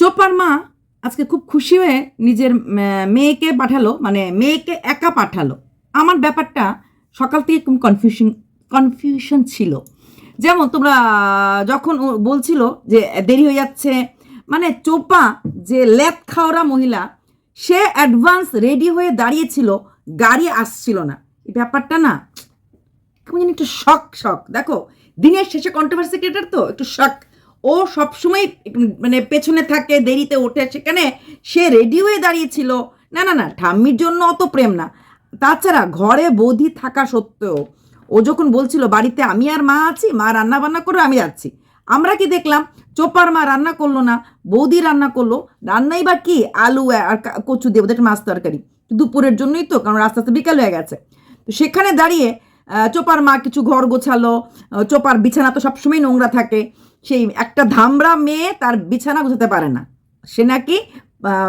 চোপার মা আজকে খুব খুশি হয়ে নিজের মেয়েকে পাঠালো মানে মেয়েকে একা পাঠালো। আমার ব্যাপারটা সকাল থেকে খুব কনফিউশন কনফিউশন ছিল। যেমন তোমরা যখন বলছিল যে দেরি হয়ে যাচ্ছে মানে চোপা যে ল্যাপ খাওয়ারা মহিলা, সে অ্যাডভান্স রেডি হয়ে দাঁড়িয়েছিল, গাড়ি আসছিল না। এই ব্যাপারটা না, কেমন একটু শখ শখ দেখো, দিনের শেষে কন্ট্রোভার্সি ক্রিয়েটার তো, একটু শখ ও সবসময় মানে পেছনে থাকে, দেরিতে ওঠে। সেখানে সে রেডি হয়ে দাঁড়িয়েছিল। না না না, ঠাম্মির জন্য অত প্রেম না। তাছাড়া ঘরে বৌদি থাকা সত্ত্বেও ও যখন বলছিল, বাড়িতে আমি আর মা আছি, মা রান্না বান্না করে আমি যাচ্ছি। আমরা কি দেখলাম? চোপার মা রান্না করল না, বৌদি রান্না করল। রান্নাই বা কি? আলু আর কচু দিয়ে, ওদের মাছ তরকারি। দুপুরের জন্যই তো, কারণ রাস্তা আস্তে বিকাল হয়ে গেছে। তো সেখানে দাঁড়িয়ে চোপার মা কিছু ঘর গোছালো। চোপার বিছানা তো সবসময় নোংরা থাকে। সেই একটা ধামড়া মেয়ে তার বিছানা গোছাতে পারে না। সে নাকি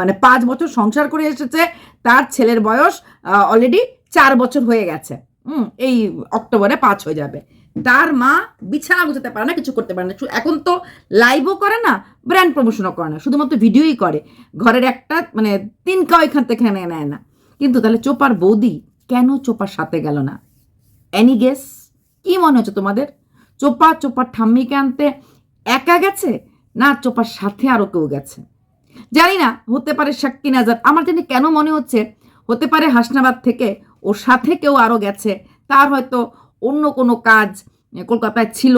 মানে পাঁচ বছর সংসার করে এসেছে, তার ছেলের বয়স অলরেডি চার বছর হয়ে গেছে। হুম, এই অক্টোবরে পাঁচ হয়ে যাবে। তার মা বিছানা গোছাতে পারে না, কিছু করতে পারে না। এখন তো লাইভও করে না ব্র্যান্ড প্রমোশনও করে না, শুধুমাত্র ভিডিওই করে। ঘরের একটা মানে তিন কাও এখান থেকে নেয় না। কিন্তু তাহলে চোপার বৌদি কেন চোপার সাথে গেল না? অ্যানি গেস কি মনে হচ্ছে তোমাদের? চোপা, চোপার ঠাম্মিকে আনতে একা গেছে না চোপার সাথে আরও কেউ গেছে? জানি না, হতে পারে সাক্ষী নাজার আমার জানি কেন মনে হচ্ছে হতে পারে হাসনাবাদ থেকে ওর সাথে কেউ আরও গেছে। তার হয়তো অন্য কোনো কাজ কলকাতায় ছিল,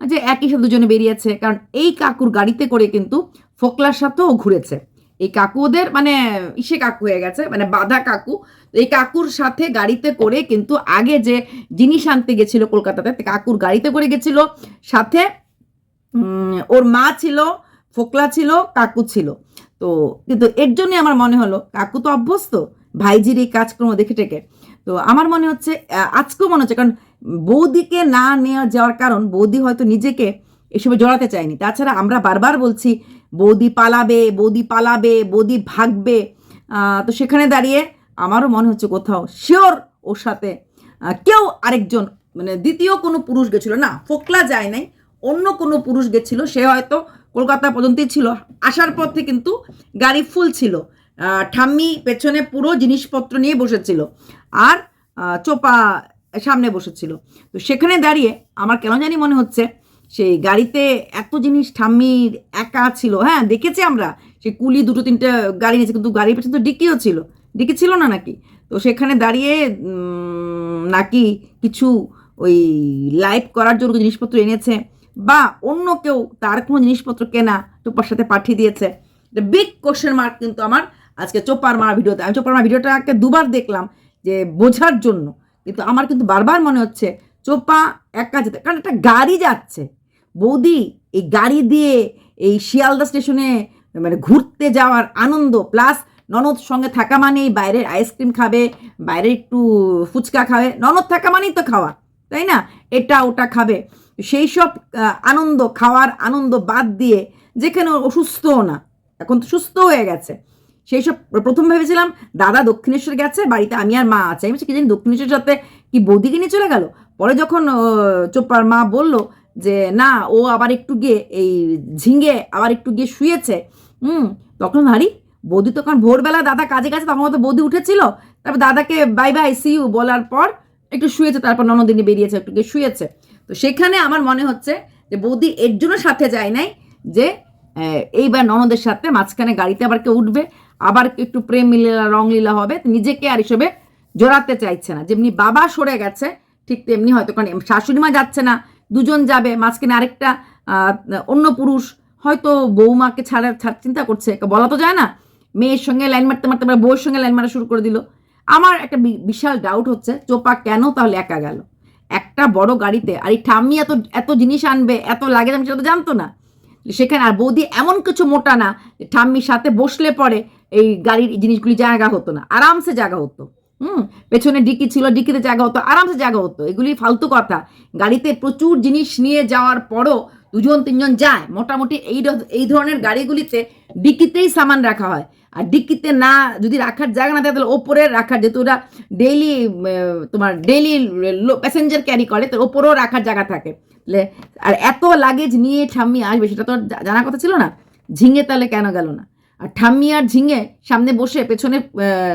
যে একই সাথে দুজনে বেরিয়েছে। কারণ এই কাকুর গাড়িতে করে কিন্তু ফোকলার সাথেও ঘুরেছে। এই কাকু ওদের মানে ইসে কাকু হয়ে গেছে মানে বাধা কাকু। এই কাকুর সাথে গাড়িতে করে কিন্তু আগে যে জিনিস আনতে গেছিল কলকাতাতে কাকুর গাড়িতে করে গেছিল, সাথে ওর মা ছিল, ফোকলা ছিল, কাকু ছিল। তো, কিন্তু এর জন্যই আমার মনে হলো, কাকু তো অভ্যস্ত, ভাইজির এই কাজকর্ম দেখে টেকে। তো আমার মনে হচ্ছে আজকেও মনে হচ্ছে, কারণ বৌদিকে না নেওয়া যাওয়ার কারণ, বৌদি হয়তো নিজেকে এসবে জড়াতে চায়নি। তাছাড়া আমরা বারবার বলছি, বৌদি পালাবে বৌদি পালাবে, বৌদি ভাগবে। তো সেখানে দাঁড়িয়ে আমারও মনে হচ্ছে কোথাও শিওর ওর সাথে কেউ আরেকজন মানে দ্বিতীয় কোনো পুরুষ গেছিল না, ফোকলা যায় নাই অন্য কোনো পুরুষ গেছিল, সে হয়তো কলকাতা পর্যন্তই ছিল। আসার পথে কিন্তু গাড়ি ফুল ছিল। ঠাম্মি পেছনে পুরো জিনিসপত্র নিয়ে বসেছিল আর চোপা সামনে বসেছিল। তো সেখানে দাঁড়িয়ে আমার কেন জানি মনে হচ্ছে, সেই গাড়িতে এত জিনিস ঠাম্মির একা ছিল। হ্যাঁ দেখেছি আমরা, সেই কুলি দুটো তিনটে গাড়ি নিয়েছে, কিন্তু গাড়ির পেছনে তো ডিকিও ছিল। ডিকি ছিল না নাকি? তো সেখানে দাঁড়িয়ে নাকি কিছু ওই লাইভ করার জন্য জিনিসপত্র এনেছে। বা অন্য কেউ তার কোনো জিনিসপত্র কেনা চোপার সাথে পাঠিয়ে দিয়েছে। বিগ কোশ্চেন মার্ক কিন্তু আমার আজকে চোপার মার ভিডিওতে। আমি চোপার মার ভিডিওটাকে দুবার দেখলাম যে বোঝার জন্য। কিন্তু আমার কিন্তু বারবার মনে হচ্ছে চোপা একা যেতে কারণ একটা গাড়ি যাচ্ছে। বৌদি, এই গাড়ি দিয়ে এই শিয়ালদা স্টেশনে মানে ঘুরতে যাওয়ার আনন্দ, প্লাস ননদ সঙ্গে থাকা মানেই বাইরের আইসক্রিম খাবে বাইরে একটু ফুচকা খাবে। ননদ থাকা মানেই তো খাওয়া, তাই না? এটা ওটা খাবে। সেই সব আনন্দ, খাওয়ার আনন্দ বাদ দিয়ে যেখানে অসুস্থও না, এখন তো সুস্থ হয়ে গেছে। সেই সব প্রথম ভেবেছিলাম দাদা দক্ষিণেশ্বর গেছে, বাড়িতে আমি আর মা আছে। আমি কি জানি দক্ষিণেশ্বরের সাথে কি বৌদিকে নিয়ে চলে গেল? পরে যখন চোপার মা বলল যে, না, ও আবার একটু গিয়ে এই ঝিঙে আবার একটু গিয়ে শুয়েছে। হুম, তখন হারি বৌদি তো তখন ভোরবেলা দাদা কাজে গেছে, তখন তো বৌদি উঠেছিল। তারপর দাদাকে, বাই বাই সি ইউ বলার পর একটু শুয়েছে, তারপর ননদিনী বেরিয়েছে, একটু গিয়ে শুয়েছে। তো সেখানে আমার মনে হচ্ছে যে বৌদি এর জন্য সাথে যায় নাই যে এইবার ননদের সাথে মাঝখানে গাড়িতে আবার কেউ উঠবে, আবার একটু প্রেম লীলা রংলীলা হবে নিজেকে আর হিসেবে জোড়াতে চাইছে না। যেমনি বাবা সরে গেছে, ঠিক তেমনি হয়তো, কারণ শাশুড়ি মা যাচ্ছে না, দুজন যাবে, মাঝখানে আরেকটা অন্য পুরুষ, হয়তো বৌমাকে ছাড়া, ছাড়, চিন্তা করছে বলা তো যায় না, মেয়ের সঙ্গে লাইন মারতে মারতে বউয়ের সঙ্গে লাইন মারা শুরু করে দিল। আমার একটা বিশাল ডাউট হচ্ছে, চোপা কেন তাহলে একা গেল? একটা বড় গাড়িতে, আর এই ঠাম্মি এত এত জিনিস আনবে, এত লাগে আমি সেটা তো জানতো না। সেখানে আর বৌদি এমন কিছু মোটা না ঠাম্মির সাথে বসলে পরে এই গাড়ির জিনিসগুলি জায়গা হতো না, আরামসে জায়গা হতো। হুম? পেছনে ডিকি ছিল, ডিকিতে জায়গা হতো, আরামসে জায়গা হতো। এগুলি ফালতু কথা। গাড়িতে প্রচুর জিনিস নিয়ে যাওয়ার পরও দুজন, তিনজন যায়। মোটামুটি এই এই ধরনের গাড়িগুলিতে ডিকিতেই সামান রাখা হয়। আর ডিকিতে না, যদি রাখার জায়গা না থাকে, তাহলে ওপরে রাখার, যেহেতু ওরা ডেইলি তোমার ডেইলি প্যাসেঞ্জার ক্যারি করে তো ওপরেও রাখার জায়গা থাকে। আর এত লাগেজ নিয়ে ঠাম্মি আসবে, সেটা তো জানার কথা ছিল না? ঝিঙে তাহলে কেন গেল না? আর ঠাম্মি আর ঝিঙে সামনে বসে পেছনে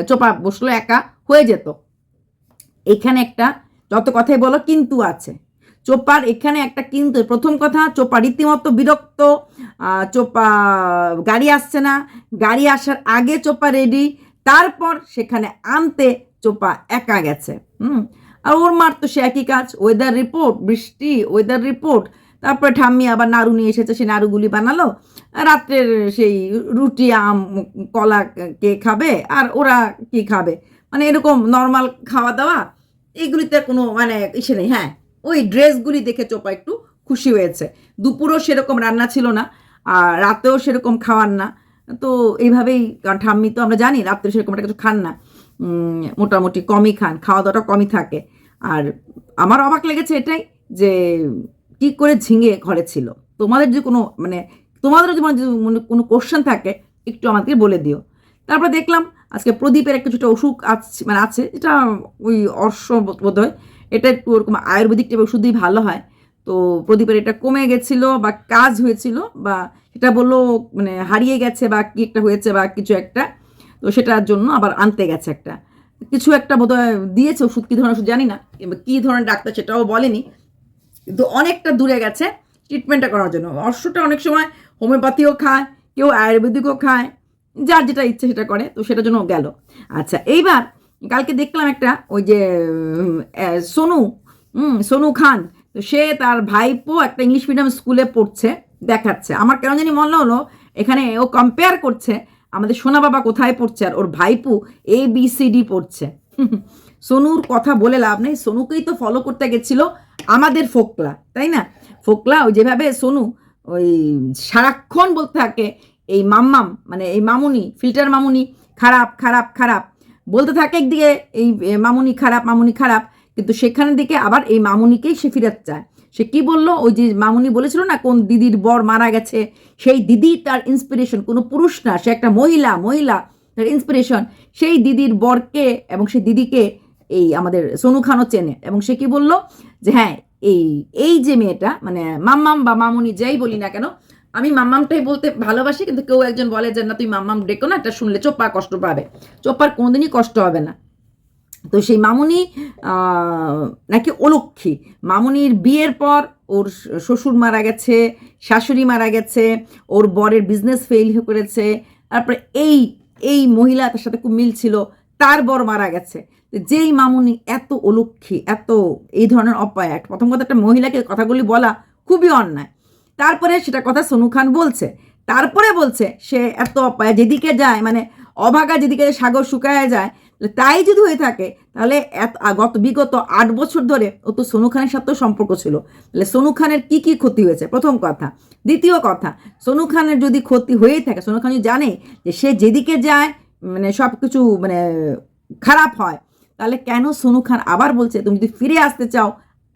চোপা বসল, একা হয়ে যেত। এখানে একটা, যত কথাই বলো, কিন্তু আছে। চোপার এখানে একটা কিন্তু, প্রথম কথা চোপা রীতিমতো বিরক্ত চোপা, গাড়ি আসছে না। গাড়ি আসার আগে চোপা রেডি তারপর সেখানে আনতে চোপা একা গেছে। হুম? আর ওর মার তো সে একই কাজ ওয়েদার রিপোর্ট বৃষ্টি ওয়েদার রিপোর্ট তারপরে ঠাম্মি আবার নাড়ু নিয়ে এসেছে, সে নাড়ুগুলি বানালো। রাত্রের সেই রুটি, আম, কলা কে খাবে, আর ওরা কি খাবে? মানে এরকম নর্মাল খাওয়া দাওয়া, এগুলিতে কোনো মানে ইসে নেই হ্যাঁ। ওই ড্রেসগুলি দেখে চোপা একটু খুশি হয়েছে। দুপুরও সেরকম রান্না ছিল না, আর রাতেও সেরকম খাওয়ার না। তো এইভাবেই, কারণ ঠাম্মি তো আমরা জানি, রাত্রে সেরকম একটা কিছু খান না। মোটামুটি কমই খান, খাওয়া দাওয়াটা কমই থাকে। আর আমার অবাক লেগেছে এটাই যে কি করে ঝিঙে ঘরে ছিল। তোমাদের যদি কোনো মানে তোমাদেরও যদি মনে- কোনো কোশ্চেন থাকে, একটু আমাদেরকে বলে দিও। তারপরে দেখলাম, আজকে প্রদীপের একটা কিছুটা অসুখ আছে মানে আছে, এটা ওই অর্শ বোধ হয় এটা একটু ওরকম আয়ুর্বেদিক টাইপের ওষুধই ভালো হয়। তো প্রদীপের এটা কমে গেছিল বা কাজ হয়েছিল বা সেটা বলল মানে হারিয়ে গেছে বা কি একটা হয়েছে বা কিছু একটা, তো সেটার জন্য আবার আনতে গেছে একটা। কিছু একটা বোধহয় দিয়েছে ওষুধ, কী ধরনের ওষুধ জানি না কী ধরনের ডাক্তার সেটাও বলেনি। কিন্তু অনেকটা দূরে গেছে ট্রিটমেন্টটা করার জন্য। অশ্বটা অনেক সময় হোমিওপ্যাথিও খায়, কেউ আয়ুর্বেদিকও খায়, যার যেটা ইচ্ছে সেটা করে, তো সেটার জন্য গেল। আচ্ছা এইবার কালকে দেখলাম একটা, ওই যে সোনু হুম সোনু খান, তো সে তার ভাইপো একটা ইংলিশ মিডিয়াম স্কুলে পড়ছে, দেখাচ্ছে। আমার কেন জানি মনে হলো, এখানে ও কম্পেয়ার করছে, আমাদের সোনা বাবা কোথায় পড়ছে আর ওর ভাইপু এ বি সি ডি পড়ছে। সোনুর কথা বলে লাভ নেই, সোনুকেই তো ফলো করতে গেছিল আমাদের ফোকলা, তাই না? ফোকলা ওই যেভাবে সোনু ওই সারাক্ষণ বলতে থাকে, এই মাম্মাম মানে এই মামুনি ফিল্টার মামুনি, খারাপ খারাপ খারাপ বলতে থাকে একদিকে এই মামুনি খারাপ মামুনি খারাপ, কিন্তু সেখানের দিকে আবার এই মামুনিকেই সে ফিরাতে চায়। সে কি বলল? ওই যে মামুনি বলেছিল না, কোন দিদির বর মারা গেছে, সেই দিদি তার ইন্সপিরেশন কোনো পুরুষ না, সে একটা মহিলা মহিলা তার ইন্সপিরেশন সেই দিদির বরকে এবং সেই দিদিকে এই আমাদের সোনু খানও চেনে। এবং সে কি বলল? যে হ্যাঁ এই এই যে মেয়েটা মানে মাম্মাম বা মামুনি যাই বলি না কেন আমি মাম্মামটাই বলতে ভালোবাসি, কিন্তু কেউ একজন বলে যে, না, তুই মাম্মাম ডেকো না, এটা শুনলে চোপ্পা কষ্ট পাবে। চোপ্পার কোনোদিনই কষ্ট হবে না। তো সেই মামুনি নাকি অলক্ষী মামুনির বিয়ের পর ওর শ্বশুর মারা গেছে, শাশুড়ি মারা গেছে, ওর বরের বিজনেস ফেল করেছে, তারপরে এই এই মহিলা তার সাথে খুব মিল ছিল, তার বর মারা গেছে। যেই মামুনি এত অলক্ষী এত এই ধরনের অপায় একটা প্রথম কথা একটা মহিলাকে কথাগুলি বলা খুবই অন্যায়। তারপরে সেটা কথা সোনু খান বলছে। তারপরে বলছে, সে এত যেদিকে যায় মানে অভাগা যেদিকে সাগর শুকায় যায় তাই যদি হয়ে থাকে, তাহলে গত, বিগত আট বছর ধরে ও তো সোনু খানের সাথেও সম্পর্ক ছিল। তাহলে সোনু খানের কি কি ক্ষতি হয়েছে? প্রথম কথা। দ্বিতীয় কথা, সোনু খানের যদি ক্ষতি হয়েই থাকে, সোনু খান জানে যে সে যেদিকে যায় মানে সব কিছু মানে খারাপ হয়, তাহলে কেন সোনু খান আবার বলছে, তুমি যদি ফিরে আসতে চাও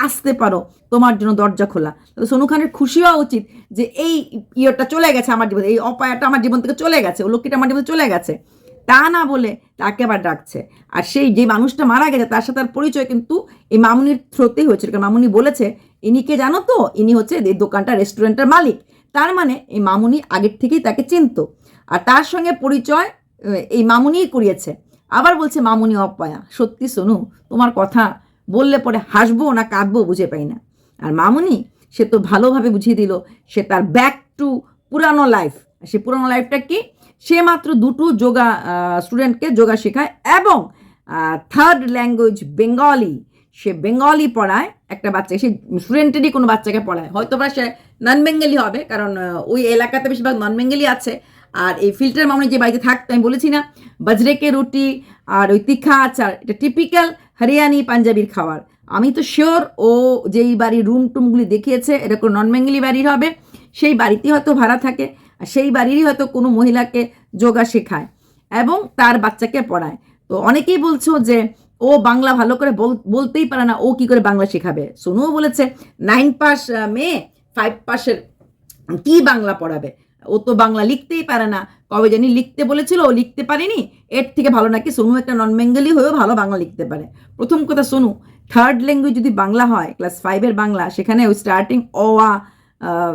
আসতে পারো, তোমার জন্য দরজা খোলা। সোনু খানের খুশি হওয়া উচিত যে এই ইয়েটা চলে গেছে আমার জীবন, এই অপায়াটা আমার জীবন থেকে চলে গেছে, ও লক্ষ্মীটা আমার জীবনে চলে গেছে। তা না বলে তাকে আবার ডাকছে। আর সেই যে মানুষটা মারা গেছে, তার সাথে তার পরিচয় কিন্তু এই মামুনির থ্রোতেই হয়েছিল। কারণ মামুনি বলেছে, ইনি কে জানো তো? ইনি হচ্ছে এই দোকানটা, রেস্টুরেন্টের মালিক। তার মানে এই মামুনি আগের থেকেই তাকে চিনতো। আর তার সঙ্গে পরিচয় এই মামুনিই করিয়েছে। আবার বলছে, মামুনি অপায়া, সত্যি শোনু তোমার কথা বললে পরে হাসবো না কাঁদবো বুঝে পাই না। আর মামুনি, সে তো ভালোভাবে বুঝিয়ে দিল, সে তার ব্যাক টু পুরানো লাইফ সে পুরানো লাইফটা কি? সে মাত্র দুটো যোগা স্টুডেন্টকে যোগা শেখায় এবং থার্ড ল্যাঙ্গুয়েজ বেঙ্গলি সে বেঙ্গলি পড়ায়, একটা বাচ্চা, সে স্টুডেন্টেরই কোনো বাচ্চাকে পড়ায়। হয়তো বা সে নন বেঙ্গলি হবে, কারণ ওই এলাকাতে বেশিরভাগ নন বেঙ্গলি আছে। আর এই ফিল্টার মামনি যে বাড়িতে থাকতো, আমি বলেছি না, বাজরেকে রুটি আর ওই তিখা আচার, এটা টিপিক্যাল হরিয়ানি পাঞ্জাবির খাবার। আমি তো শিওর ও যেই বাড়ির রুম টুমগুলি দেখিয়েছে এরকম নন বেঙ্গলি বাড়ির হবে, সেই বাড়িতেই হয়তো ভাড়া থাকে, আর সেই বাড়িরই হয়তো কোনো মহিলাকে যোগা শেখায় এবং তার বাচ্চাকে পড়ায়। তো অনেকেই বলছো যে ও বাংলা ভালো করে বল- বলতেই পারে না, ও কি করে বাংলা শেখাবে? সোনুও বলেছে নাইন পাস মেয়ে ফাইভ পাসের কি বাংলা পড়াবে? ও তো বাংলা লিখতেই পারে না। কবে জানি লিখতে বলেছিল, ও লিখতে পারেনি। এর থেকে ভালো নাকি সোনু একটা নন বেঙ্গলি হয়েও ভালো বাংলা লিখতে পারে। প্রথম কথা সোনু থার্ড ল্যাঙ্গুয়েজ যদি বাংলা হয় ক্লাস ফাইভের বাংলা, সেখানে ওই স্টার্টিং অ, আ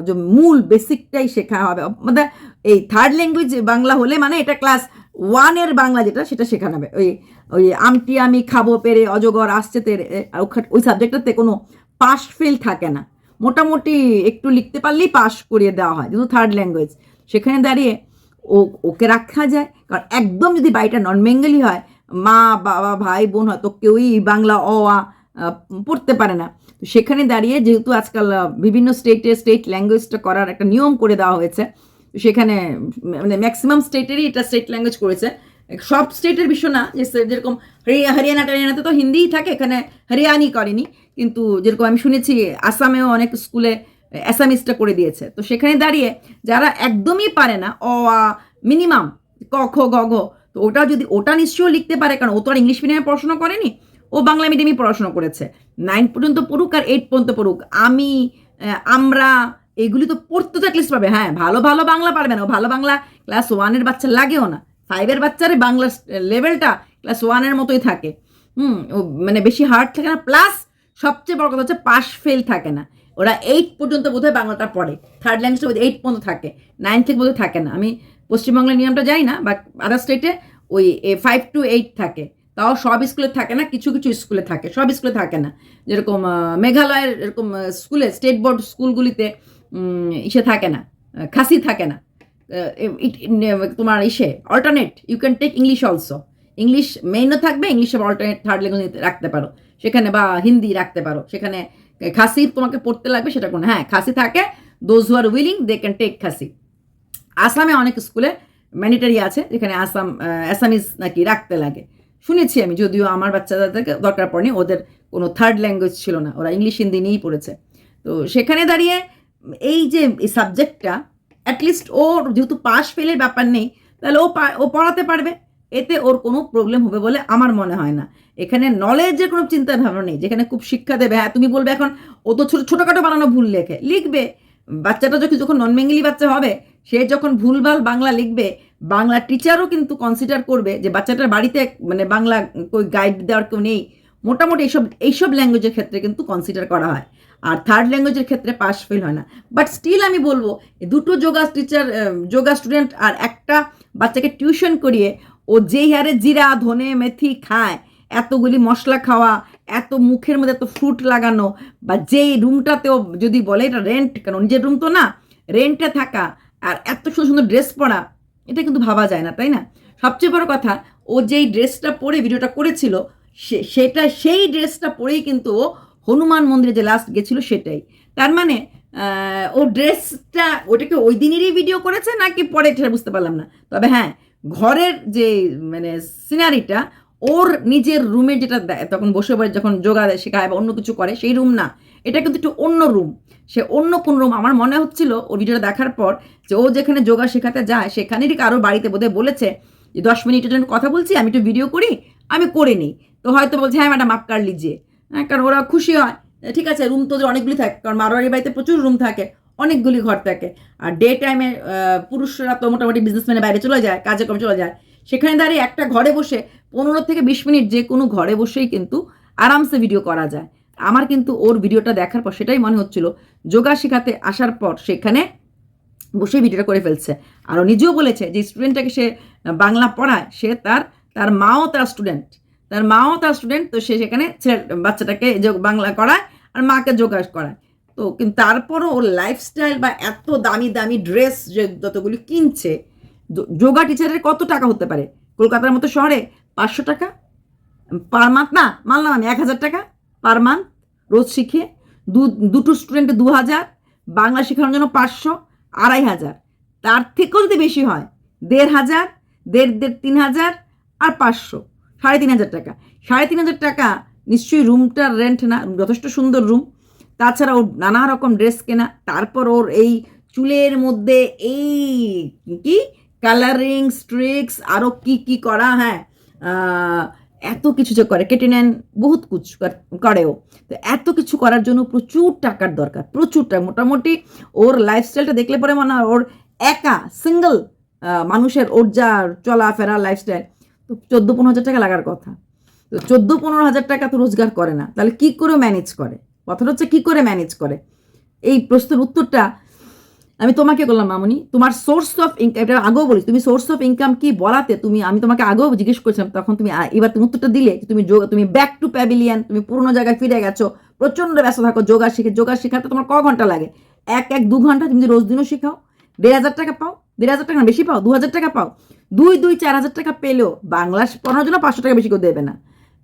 যে মূল বেসিকটাই শেখা হবে। মানে এই থার্ড ল্যাঙ্গুয়েজ বাংলা হলে মানে এটা ক্লাস ওয়ানের বাংলা যেটা, সেটা শেখানো হবে ওই ওই আমটি আমি খাব, পেরে অজগর আসছে তেরে ওই সাবজেক্টটাতে কোনো পাস ফেল থাকে না। মোটামুটি একটু লিখতে পারলেই পাস করিয়ে দেওয়া হয়, যেহেতু থার্ড ল্যাঙ্গুয়েজ সেখানে দাঁড়িয়ে ও, ওকে রাখা যায়। কারণ একদম যদি বাড়িটা নন বেঙ্গলি হয়, মা, বাবা, ভাই, বোন হয়তো কেউই বাংলা, অ, আ পড়তে পারে না। তো সেখানে দাঁড়িয়ে যেহেতু আজকাল বিভিন্ন স্টেটে স্টেট ল্যাঙ্গুয়েজটা করার একটা নিয়ম করে দেওয়া হয়েছে, সেখানে মানে ম্যাক্সিমাম স্টেটেরই এটা স্টেট ল্যাঙ্গুয়েজ করেছে। সব স্টেটের বিষয় না, যে যেরকম হরিয়ানা টারিয়ানাতে তো হিন্দিই থাকে, এখানে হরিয়ানি করেনি। কিন্তু যেরকম আমি শুনেছি, আসামেও অনেক স্কুলে অ্যাসামিসটা করে দিয়েছে। তো সেখানে দাঁড়িয়ে যারা একদমই পারে না, অ, আ, মিনিমাম, ক, খ, গ ঘ তো ওটা যদি, ওটা নিশ্চয়ই লিখতে পারে, কারণ ও তো আর ইংলিশ মিডিয়ামে পড়াশোনা করেনি, ও বাংলা মিডিয়ামে পড়াশোনা করেছে। নাইন পর্যন্ত পড়ুক আর এইট পর্যন্ত পড়ুক, আমি আমরা, এগুলি তো পড়তে তো অ্যাটলিস্ট পাবে। হ্যাঁ ভালো ভালো বাংলা পারবে না ভালো বাংলা ক্লাস ওয়ানের বাচ্চা লাগেও না। ফাইভের বাচ্চার বাংলা লেভেলটা ক্লাস ওয়ানের মতোই থাকে। হুম মানে বেশি হার্ড থাকে না প্লাস সবচেয়ে বড় কথা হচ্ছে পাস ফেল থাকে না। ওরা এইট পর্যন্ত বোধহয় বাংলাটা পড়ে। থার্ড ল্যাঙ্গুয়েজটা বোধহয় এইট পর্যন্ত থাকে। নাইন থেকে বোধহয় থাকে না। আমি পশ্চিমবাংলার নিয়মটা জানি না বা আদার স্টেটে ওই ফাইভ টু এইট থাকে। তাও সব স্কুলে থাকে না, কিছু কিছু স্কুলে থাকে, সব স্কুলে থাকে না। যেরকম মেঘালয়ের এরকম স্কুলে স্টেট বোর্ড স্কুলগুলিতে ইসে থাকে না খাসি থাকে না। তোমার ইসে alternate you can take English also English মেইনও থাকবে ইংলিশে অল্টারনেট থার্ড ল্যাঙ্গুয়েজ রাখতে পারো। সেখানে বা হিন্দি রাখতে পারো। সেখানে খাসি তোমাকে পড়তে লাগবে, সেটা কোনো হ্যাঁ খাসি থাকে। Those who are willing they can take Khasi. আসামে অনেক স্কুলে ম্যানিটারি আছে, যেখানে আসাম অ্যাসামিজ নাকি রাখতে লাগে। শুনেছি আমি, যদিও আমার বাচ্চাদেরকে দরকার পড়েনি, ওদের কোনো থার্ড ল্যাঙ্গুয়েজ ছিল না, ওরা ইংলিশ হিন্দি নিয়েই পড়েছে। তো সেখানে দাঁড়িয়ে, এই যে সাবজেক্টটা অ্যাটলিস্ট ওর যেহেতু পাশ ফেলের ব্যাপার নেই, তাহলে ও ও পড়াতে পারবে। এতে ওর কোনো প্রবলেম হবে বলে আমার মনে হয় না। এখানে নলেজের কোনো চিন্তা ভাবনা নেই, যেখানে খুব শিক্ষা দেবে। হ্যাঁ তুমি বলবে এখন ও তো ছোটো, ছোটোখাটো বানানো ভুল লেখে। লিখবে। বাচ্চাটা যখন যখন নন বেঙ্গলি বাচ্চা হবে, সে যখন ভুলভাল বাংলা লিখবে, বাংলা টিচারও কিন্তু কনসিডার করবে যে বাচ্চাটার বাড়িতে মানে বাংলা কই গাইড দেওয়ার কেউ নেই। মোটামুটি এইসব এইসব ল্যাঙ্গুয়েজের ক্ষেত্রে কিন্তু কনসিডার করা হয়। আর থার্ড ল্যাঙ্গুয়েজের ক্ষেত্রে পাস ফেল হয় না। বাট স্টিল আমি বলব দুটো যোগা টিচার যোগা স্টুডেন্ট আর একটা বাচ্চাকে টিউশন করিয়ে, ও যেই হারে জিরা, ধনে, মেথি খায়, এতগুলি মশলা খাওয়া, এত মুখের মধ্যে এত ফ্রুট লাগানো, বা যেই রুমটাতেও যদি বলে এটা রেন্ট কেন নিজের রুম তো না রেন্টে থাকা, আর এত সুন্দর সুন্দর ড্রেস পরা, এটা কিন্তু ভাবা যায় না, তাই না? সবচেয়ে বড় কথা, ও যেই ড্রেসটা পরে ভিডিওটা করেছিল সেটা সেই ড্রেসটা পরেই কিন্তু হনুমান মন্দিরে যে লাস্ট গেছিল সেটাই। তার মানে ও ড্রেসটা ওটাকে ওই দিনেরই ভিডিও করেছে নাকি পরে সেটা বুঝতে পারলাম না। তবে হ্যাঁ ঘরের যে মানে সিনারিটা ওর নিজের রুমে যেটা দেয়, তখন বসে বসে যখন যোগা দেয় শেখায় বা অন্য কিছু করে সেই রুম না। এটা কিন্তু একটু অন্য রুম সে অন্য কোন রুম আমার মনে হচ্ছিল ও ভিডিওটা দেখার পর যে ও যেখানে যোগা শেখাতে যায় সেখানেরই কারও বাড়িতে বোধহয় বলেছে যে দশ মিনিটের জন্য কথা বলছি আমি একটু ভিডিও করি আমি করে নিই। তো হয়তো বলছে হ্যাঁ ম্যাডাম আপ কার লিজিয়ে হ্যাঁ কারণ ওরা খুশি হয়। ঠিক আছে রুম তো ওদের অনেকগুলি থাকে, কারণ মারোয়ারি বাড়িতে প্রচুর রুম থাকে, অনেকগুলি ঘর থাকে। আর ডে টাইমে পুরুষরা তো মোটামুটি বিজনেসম্যানের বাইরে চলে যায়, কাজে কমে চলে যায়। সেখানে দাঁড়িয়ে একটা ঘরে বসে পনেরো থেকে বিশ মিনিট যে কোনো ঘরে বসেই কিন্তু আরামসে ভিডিও করা যায়। আমার কিন্তু ওর ভিডিওটা দেখার পর সেটাই মনে হচ্ছিল, যোগা শেখাতে আসার পর সেখানে বসে ভিডিওটা করে ফেলছে। আর নিজেও বলেছে যে স্টুডেন্টটাকে সে বাংলা পড়ায়, সে তার তার মাও তার স্টুডেন্ট তার মাও তার স্টুডেন্ট তো সে সেখানে বাচ্চাটাকে যোগ- বাংলা করায় আর মাকে যোগা করায়। তো কিন্তু তারপরও ওর লাইফস্টাইল বা এত দামি দামি ড্রেস যে যতগুলি কিনছে যোগা টিচারের কত টাকা হতে পারে? কলকাতার মতো শহরে পাঁচশো টাকা? পার মান্থ না, মানলাম আমি এক হাজার টাকা পার মান্থ রোজ শিখে। দু, দুটো স্টুডেন্টে দু হাজার, বাংলা শেখানোর জন্য পাঁচশো, আড়াই হাজার। তার থেকেও যদি বেশি হয়, দেড় হাজার, দেড় দেড়, তিন হাজার আর পাঁচশো। সাড়ে তিন হাজার টাকা। সাড়ে তিন হাজার টাকা নিশ্চয়ই রুমটার রেন্ট না যথেষ্ট সুন্দর রুম তাছাড়া ওর নানা রকম ড্রেস কেনা, তারপর ওর এই চুলের মধ্যে এই কি? কালারিং স্ট্রিক্স আরও কি কি করা হ্যাঁ এত কিছু যে করে। কেটে নেন, বহুত কিছু কর- করে ও। তো এত কিছু করার জন্য প্রচুর টাকার দরকার, প্রচুর টাকা। মোটামুটি ওর লাইফস্টাইলটা দেখলে পরে মনে হয় ওর একা সিঙ্গেল মানুষের ওর যা চলাফেরা লাইফস্টাইল তো চোদ্দ পনেরো হাজার টাকা লাগার কথা। তো চোদ্দ পনেরো হাজার টাকা তো রোজগার করে না। তাহলে কি করে ম্যানেজ করে? কথাটা হচ্ছে কি করে ম্যানেজ করে? এই প্রশ্নের উত্তরটা আমি তোমাকে বললাম মামনি। তোমার সোর্স অফ ইনকাম এটা আগেও বলি, তুমি সোর্স অফ ইনকাম কি বলাতে তুমি আমি তোমাকে আগেও জিজ্ঞেস করেছিলাম, তখন তুমি এবার তুমি উত্তরটা দিলে তুমি যোগ তুমি ব্যাক টু প্যাভিলিয়ান তুমি পুরোনো জায়গায় ফিরে গেছো, প্রচণ্ড ব্যস্ত থাকো যোগা শিখে যোগা শেখাতে তোমার ক ঘণ্টা লাগে? এক এক, দু ঘণ্টা তুমি যদি রোজ দিনও শেখাও, দেড় হাজার টাকা পাও, দেড় হাজার টাকা বেশি পাও, দু হাজার টাকা পাও দুই দুই চার হাজার টাকা পেলেও বাংলা পড়ানোর জন্য পাঁচশো টাকা বেশি করে দেবে না।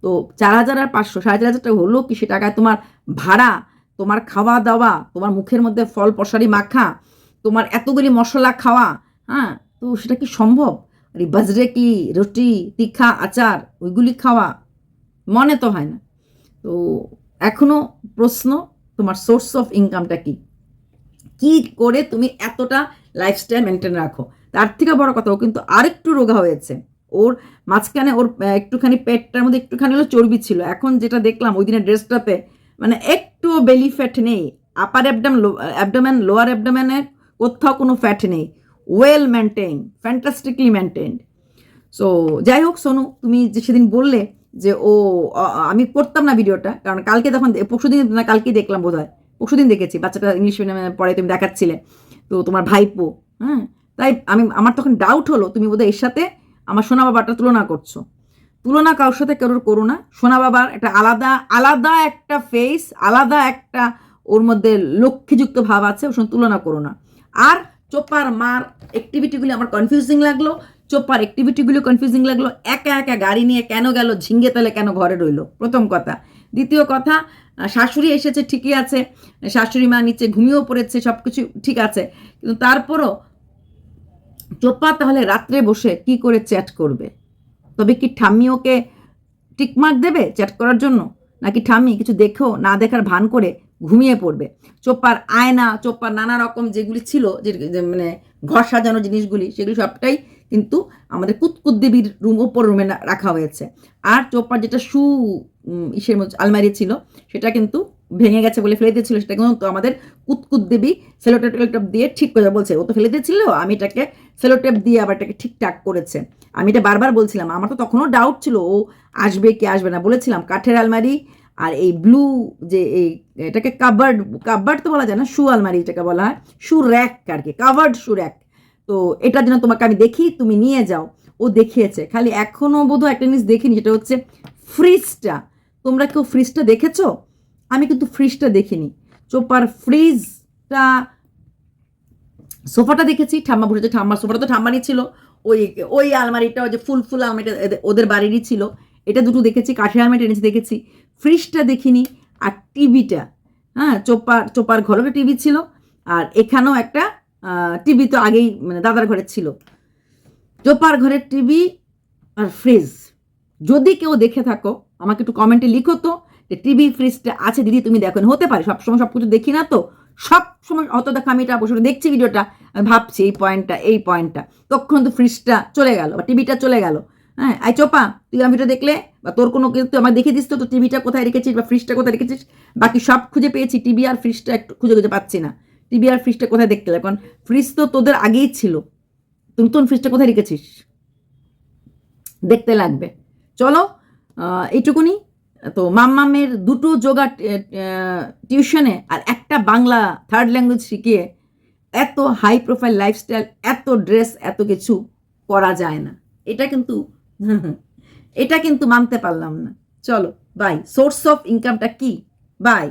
তো চার হাজার আর পাঁচশো, সাড়ে চার হাজার টাকা হলো কি? সে টাকায় তোমার ভাড়া, তোমার খাওয়া দাওয়া, তোমার মুখের মধ্যে ফল পশারি মাখা, তোমার এতগুলি মশলা খাওয়া হ্যাঁ? তো সেটা কি সম্ভব? আর বাজরে কি? রুটি, তিখা, আচার, ওইগুলি খাওয়া মনে তো হয় না। তো এখনও প্রশ্ন, তোমার সোর্স অফ ইনকামটা কি? কি করে তুমি এতটা লাইফস্টাইল মেনটেন রাখো? তার থেকে বড় কথা, ও কিন্তু আরেকটু রোগা হয়েছে। ওর মাঝখানে ওর একটুখানি পেটটার মধ্যে একটুখানি হলো চর্বি ছিল। এখন যেটা দেখলাম, ওই দিনের ড্রেসটাতে মানে একটু বেলি ফ্যাট নেই আপার অ্যাবডাম অ্যাবডোমেন লোয়ার অ্যাবডোমেনে কোথাও কোনো ফ্যাট নেই। Well maintain fantastically maintained so যাই হোক, সোনু, তুমি যে সেদিন বললে যে ও আমি করতাম না ভিডিওটা, কারণ কালকে তখন পরশুদিন না কালকে দেখলাম বোধ হয় পরশুদিন দেখেছি, বাচ্চাটা ইংলিশ মিডিয়ামে পড়ে তুমি দেখাচ্ছিলে। তো তোমার ভাইপো হ্যাঁ? তাই আমি, আমার তখন ডাউট হলো, তুমি বোধহয় এর সাথে আমার সোনা বাবাটা তুলনা করছ। তুলনা কারোর সাথে কারোর করো না। সোনা বাবার একটা আলাদা আলাদা একটা ফেস আলাদা একটা ওর মধ্যে লক্ষ্যযুক্ত ভাব আছে, ওর সঙ্গে তুলনা করো না। আর চোপার মার অ্যাক্টিভিটিগুলি আমার কনফিউজিং লাগল, চোপার অ্যাক্টিভিটিগুলি কনফিউজিং লাগল। একা একা গাড়ি নিয়ে কেন গেল, ঝিঙ্গে তালে কেন ঘরে রইল? প্রথম কথা। দ্বিতীয় কথা, শাশুড়ি এসেছে ঠিকই আছে, শাশুড়ি মা নিচে ঘুমিয়েও পড়েছে সব কিছু ঠিক আছে। কিন্তু তারপরও চোপা তাহলে রাত্রে বসে কি করে চ্যাট করবে? তবে কি ঠাম্মি ওকে টিকমার্ক দেবে চ্যাট করার জন্য? নাকি ঠাম্মি কিছু দেখেও না দেখার ভান করে ঘুমিয়ে পড়বে? চোপার আয়না চোপার নানা রকম যেগুলি ছিল যে মানে ঘর সাজানো জিনিসগুলি সেগুলি সবটাই কিন্তু আমাদের কুতকুত দেবীর রুম ওপর রুমে রাখা হয়েছে। আর চোপার যেটা উম, ইসের আলমারি ছিল সেটা কিন্তু ভেঙে গেছে বলে ফেলে দিয়েছিল, সেটা কিন্তু আমাদের কুতকুত দেবী সেলোটেপ টেলোটেপ দিয়ে ঠিক করে বলছে। ও তো ফেলে দিয়েছিল, আমি এটাকে সেলোটেপ দিয়ে আবার এটাকে ঠিকঠাক করেছে। আমি এটা বারবার বলছিলাম, আমার তো তখনও ডাউট ছিল, ও আসবে কি আসবে না বলেছিলাম, কাঠের আলমারি আর এই ব্লু যে এই এটাকে কাভার্ড কাভার্ড তো বলা যায় না শু আলমারি এটাকে বলা হয় শু র্যাক আর কি কাভার্ড শু র্যাক তো এটার জন্য তোমাকে আমি দেখি, তুমি নিয়ে যাও। ও দেখিয়েছে, খালি এখনও বোধহয় একটা জিনিস দেখিনি যেটা হচ্ছে ফ্রিজটা তোমরা কেউ ফ্রিজটা দেখেছ? আমি কিন্তু ফ্রিজটা দেখিনি। চোপার ফ্রিজটা সোফাটা দেখেছি, ঠাম্মা বসেছে, ঠাম্মার সোফাটা তো ঠাম্মারই ছিল। ওই ওই আলমারিটা, ওই যে ফুল ফুল আলমারিটা ওদের বাড়িরই ছিল। এটা দুটো দেখেছি, কাঠের আলমারিটা এনেছি দেখেছি। ফ্রিজটা দেখিনি, আর টিভিটা হ্যাঁ চোপার চোপার ঘরেও টিভি ছিল, আর এখানেও একটা টিভি তো আগেই মানে দাদার ঘরে ছিল। চোপার ঘরের টিভি আর ফ্রিজ যদি কেউ দেখে থাকো, আমাকে একটু কমেন্টে লিখো তো যে টিভি ফ্রিজটা আছে, দিদি, তুমি দেখো, হতে পারে, সবসময় সব কিছু দেখি না তো সব সময় অত দেখো আমি এটা বসে দেখছি ভিডিওটা, আমি ভাবছি এই পয়েন্টটা এই পয়েন্টটা তখন তো ফ্রিজটা চলে গেল, বা টিভিটা চলে গেল হ্যাঁ আই চোপা, তুই আমার ভিডিও দেখলে, বা তোর কোনো কিন্তু আমার দেখিয়ে দিস তো তো টিভিটা কোথায় রেখেছিস, বা ফ্রিজটা কোথায় রেখেছিস, বাকি সব খুঁজে পেয়েছি টিভি আর ফ্রিজটা একটু খুঁজে খুঁজে পাচ্ছি না টিভি আর ফ্রিজটা কোথায় দেখতে কারণ ফ্রিজ তো তোদের আগেই ছিল তুই নতুন ফ্রিজটা কোথায় রেখেছিস? দেখতে লাগবে, চলো এইটুকুনি তো মাম্মামের দুটো যোগা টিউশনে আর একটা বাংলা থার্ড ল্যাঙ্গুয়েজ শিখিয়ে এত হাই প্রোফাইল লাইফস্টাইল এত ড্রেস এত কিছু করা যায় না। এটা কিন্তু এটা কিন্তু মানতে পারলাম না। চলো বাই সোর্স অফ ইনকামটা কি? বাই